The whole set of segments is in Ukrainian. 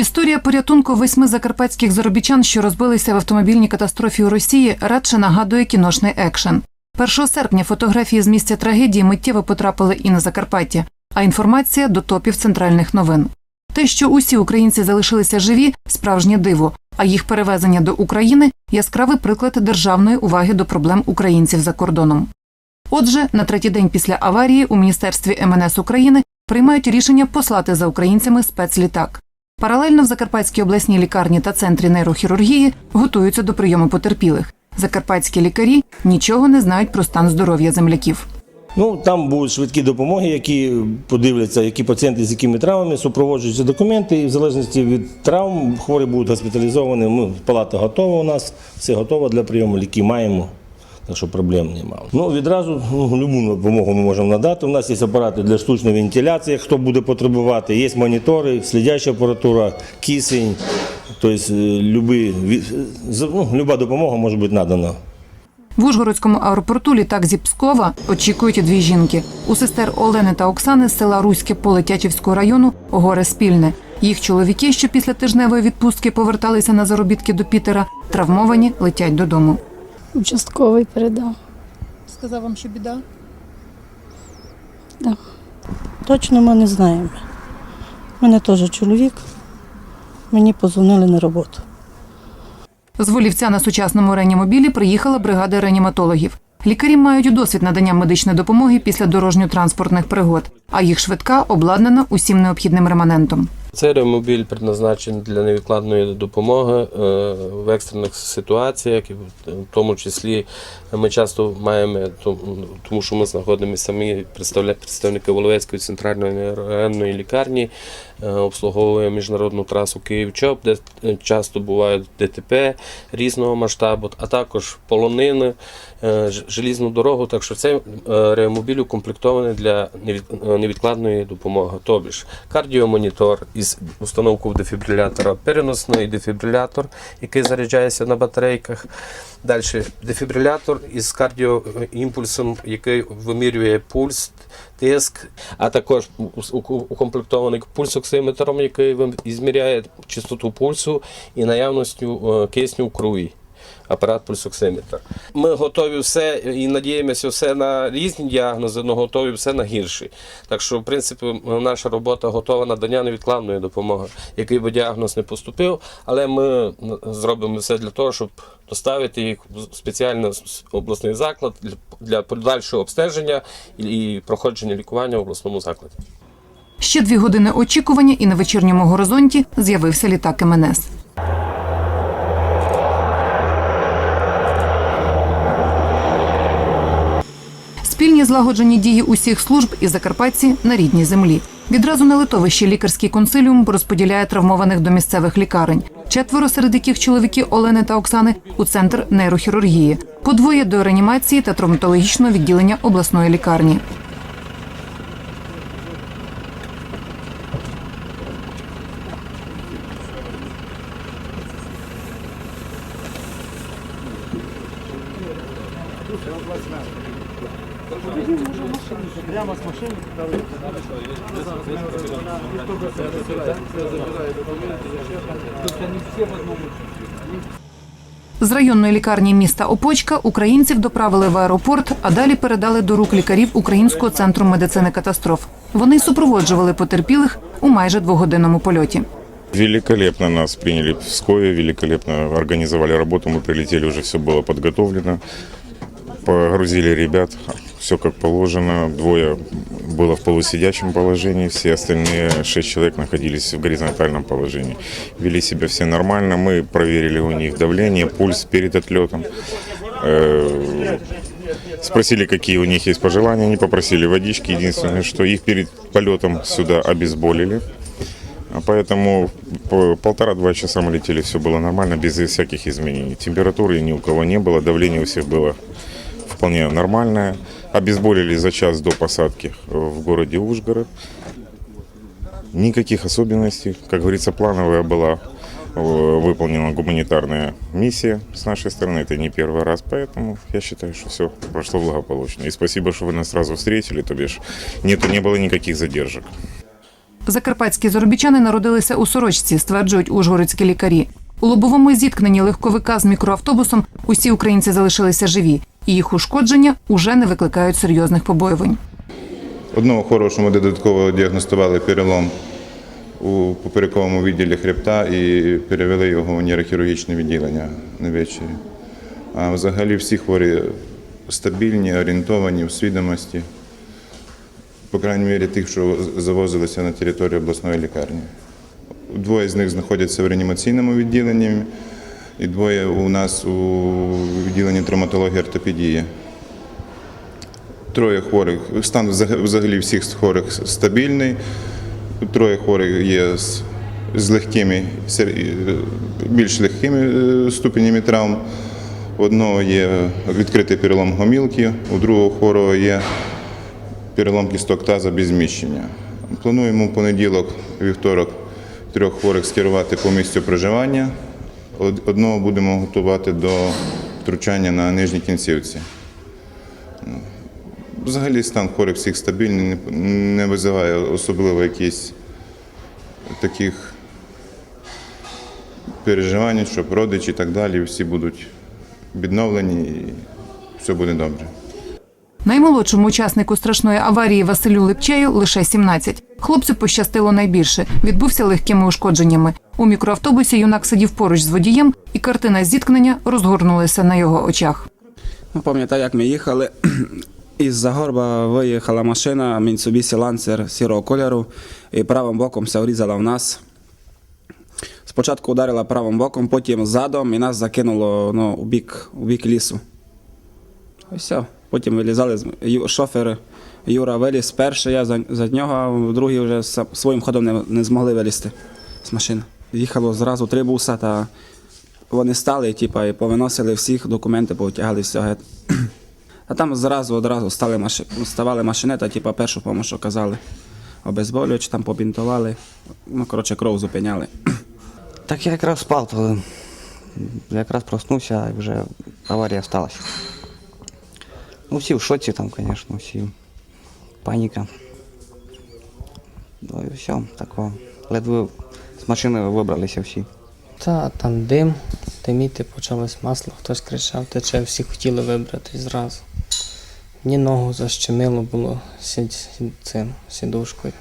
Історія порятунку восьми закарпатських заробітчан, що розбилися в автомобільній катастрофі у Росії, радше нагадує кіношний екшен. 1 серпня фотографії з місця трагедії миттєво потрапили і на Закарпаття, а інформація до топів центральних новин. Те, що усі українці залишилися живі, справжнє диво, а їх перевезення до України яскравий приклад державної уваги до проблем українців за кордоном. Отже, на третій день після аварії у Міністерстві МНС України приймають рішення послати за українцями спецлітак. Паралельно в Закарпатській обласній лікарні та центрі нейрохірургії готуються до прийому потерпілих. Закарпатські лікарі нічого не знають про стан здоров'я земляків. Ну, там будуть швидкі допомоги, які подивляться, які пацієнти з якими травмами, супроводжуються документи, і в залежності від травм хворі будуть госпіталізовані. Ми, палата готова у нас, все готово для прийому, ліки маємо. Що проблем немає. Ну, відразу ну, любу допомогу ми можемо надати. У нас є апарати для штучної вентиляції, хто буде потребувати, є монітори, слідяча апаратура, кисень. Тобто, е, від- з- ну, люба допомога може бути надана. В Ужгородському аеропорту літак зі Пскова очікують дві жінки. У сестер Олени та Оксани з села Руське поле Тячівського району горе спільне. Їх чоловіки, що після тижневої відпустки поверталися на заробітки до Пітера, травмовані, летять додому. Участковий передав. Сказав вам, що біда? Да. Точно ми не знаємо. У мене теж чоловік. Мені позвонили на роботу. З Волівця на сучасному реанімобілі приїхала бригада реаніматологів. Лікарі мають досвід надання медичної допомоги після дорожньо-транспортних пригод, а їх швидка обладнана усім необхідним реманентом. Цей ремобіль предназначений для невідкладної допомоги е, в екстрених ситуаціях, в тому числі ми часто маємо, тому що ми знаходимося самі представники Воловецької центральної районної лікарні, е, обслуговуємо міжнародну трасу Київ-Чоп, де часто бувають ДТП різного масштабу, а також полонини, е, желізну дорогу. Так що цей реамобіль укомплектований для невідкладної допомоги. Тобі ж кардіомонітор із установкою дефібрилятора, переносний дефібрилятор, який заряджається на батарейках. Далі дефібрилятор із кардіоімпульсом, який вимірює пульс, тиск, а також укомплектований пульсоксиметром, який зміряє частоту пульсу і наявністю е, кисню в крові. Апарат пульсоксиметра. Ми готові все і надіємося все на різні діагнози, але готові все на гірші. Так що, в принципі, наша робота готова надання невідкладної допомоги, який би діагноз не поступив, але ми зробимо все для того, щоб доставити їх в спеціальний обласний заклад для подальшого обстеження і проходження лікування в обласному закладі. Ще дві години очікування, і на вечірньому горизонті з'явився літак МНС. Злагоджені дії усіх служб і закарпатці на рідній землі. Відразу на литовищі лікарський консиліум розподіляє травмованих до місцевих лікарень. Четверо серед яких чоловіки Олени та Оксани у центр нейрохірургії, по двоє до реанімації та травматологічного відділення обласної лікарні. З районної лікарні міста Опочка українців доправили в аеропорт, а далі передали до рук лікарів Українського центру медицини катастроф. Вони супроводжували потерпілих у майже двогодинному польоті. Великолепно нас приняли в Пскове, великолепно организовали работу. Мы прилетели, уже все было подготовлено. Погрузили ребят, все как положено. Двое было в полусидячем положении, все остальные шесть человек находились в горизонтальном положении. Вели себя все нормально. Мы проверили у них давление, пульс перед отлетом. Э, Спросили, какие у них есть пожелания. Они попросили водички. Единственное, что их перед полетом сюда обезболили. А Поэтому по- полтора-два часа мы летели, все было нормально, без всяких изменений. Температуры ни у кого не было, давление у всех было вполне нормальное. Обезболили за час до посадки в городе Ужгород. Никаких особенностей. Как говорится, плановая была э, выполнена гуманитарная миссия с нашей стороны. Это не первый раз, поэтому я считаю, что все прошло благополучно. И спасибо, что вы нас сразу встретили, то бишь нету, не было никаких задержек. Закарпатські заробітчани народилися у сорочці, стверджують ужгородські лікарі. У лобовому зіткненні легковика з мікроавтобусом усі українці залишилися живі, і їх ушкодження уже не викликають серйозних побоювань. Одного хорошому додатково діагностували перелом у поперековому відділі хребта і перевели його у нейрохірургічне відділення на вечері. А взагалі всі хворі стабільні, орієнтовані в свідомості, по крайній мірі тих, що завозилися на територію обласної лікарні. Двоє з них знаходяться в реанімаційному відділенні, і двоє у нас у відділенні травматології ортопедії. Троє хворих. Стан взагалі всіх хворих стабільний. Троє хворих є з, з легкими, е, більш легкими е, ступенями травм. У одного є відкритий перелом гомілки, у другого хворого є перелом кісток таза без зміщення. Плануємо в понеділок, вівторок, трьох хворих скерувати по місцю проживання. Од- Одного будемо готувати до втручання на нижній кінцівці. Взагалі стан хворих всіх стабільний, не- визиває особливо якісь таких переживань, щоб родичі і так далі всі будуть відновлені і все буде добре. Наймолодшому учаснику страшної аварії Василю Липчею лише 17. Хлопцю пощастило найбільше. Відбувся легкими ушкодженнями. У мікроавтобусі юнак сидів поруч з водієм, і картина зіткнення розгорнулася на його очах. Ну, пам'ятаю, як ми їхали. Із-за горба виїхала машина Mitsubishi Lancer сірого кольору і правим боком все врізала в нас. Спочатку ударила правим боком, потім задом і нас закинуло ну, у, бік, у бік лісу. Все. Потім вилізали шофер Юра виліз перший, я за, за нього, другий вже своїм ходом не, не змогли вилізти з машини. Їхало зразу три буса, та вони стали типа, і повиносили всіх, документи повтягали все. геть. А там зразу одразу стали маши... ставали машини та типа, першу допомогу оказали. Обезболювач там побінтували. Ну, коротше, кров зупиняли. Так я якраз спав, то якраз проснувся і вже аварія сталася. Ну, всі в шоці там, звісно, всі. Паніка. Ну і все, такого. Ледве з машини вибралися всі. Та там дим, диміти почалось масло, хтось кричав, тече, всі хотіли вибрати зразу. Мені ногу защемило було цим, сідушкою.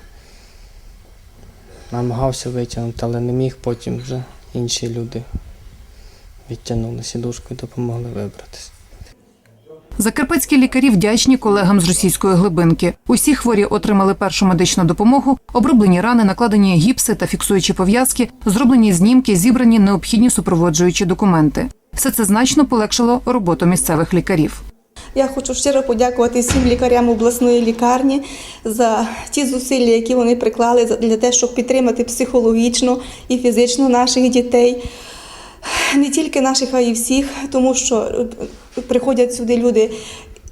Намагався витягнути, але не міг, потім вже інші люди відтягнули сідушку і допомогли вибратися. Закарпатські лікарі вдячні колегам з російської глибинки. Усі хворі отримали першу медичну допомогу, оброблені рани, накладені гіпси та фіксуючі пов'язки, зроблені знімки, зібрані необхідні супроводжуючі документи. Все це значно полегшило роботу місцевих лікарів. Я хочу щиро подякувати всім лікарям обласної лікарні за ті зусилля, які вони приклали для того, щоб підтримати психологічно і фізично наших дітей. Не тільки наших, а й всіх, тому що е, приходять сюди люди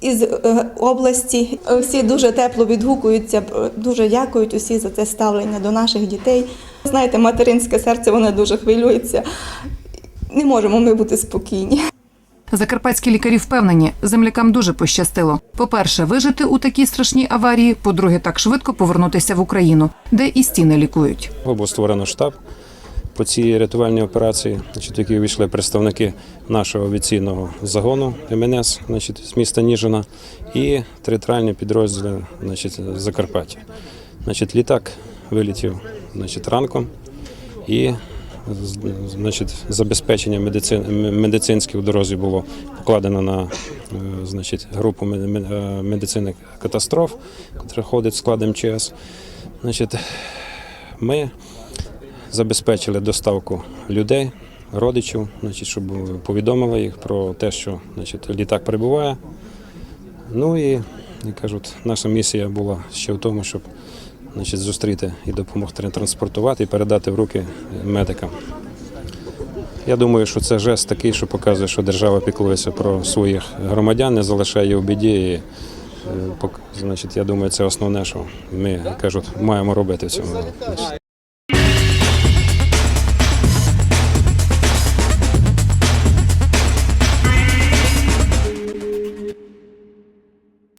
із е, області. Всі дуже тепло відгукуються, дуже дякують усі за це ставлення до наших дітей. Знаєте, материнське серце воно дуже хвилюється. Не можемо ми бути спокійні. Закарпатські лікарі впевнені, землякам дуже пощастило. По-перше, вижити у такій страшній аварії. По-друге, так швидко повернутися в Україну, де і стіни лікують. Було створено штаб по цій рятувальній операції, значить, який увійшли представники нашого авіаційного загону МНС значить, з міста Ніжина і територіальні підрозділи значить, Закарпаття. Значить, літак вилетів значить, ранком і значить, забезпечення медицин, м- медицинське в дорозі було покладено на е, значить, групу е, медицини катастроф, яка ходить в склад МЧС. Значить, ми забезпечили доставку людей, родичів, значить, щоб повідомили їх про те, що значить, літак прибуває. Ну і, кажуть, наша місія була ще в тому, щоб значить, зустріти і допомогти транспортувати і передати в руки медикам. Я думаю, що це жест такий, що показує, що держава піклується про своїх громадян, не залишає в біді. І, е, значить, я думаю, це основне, що ми кажуть, маємо робити в цьому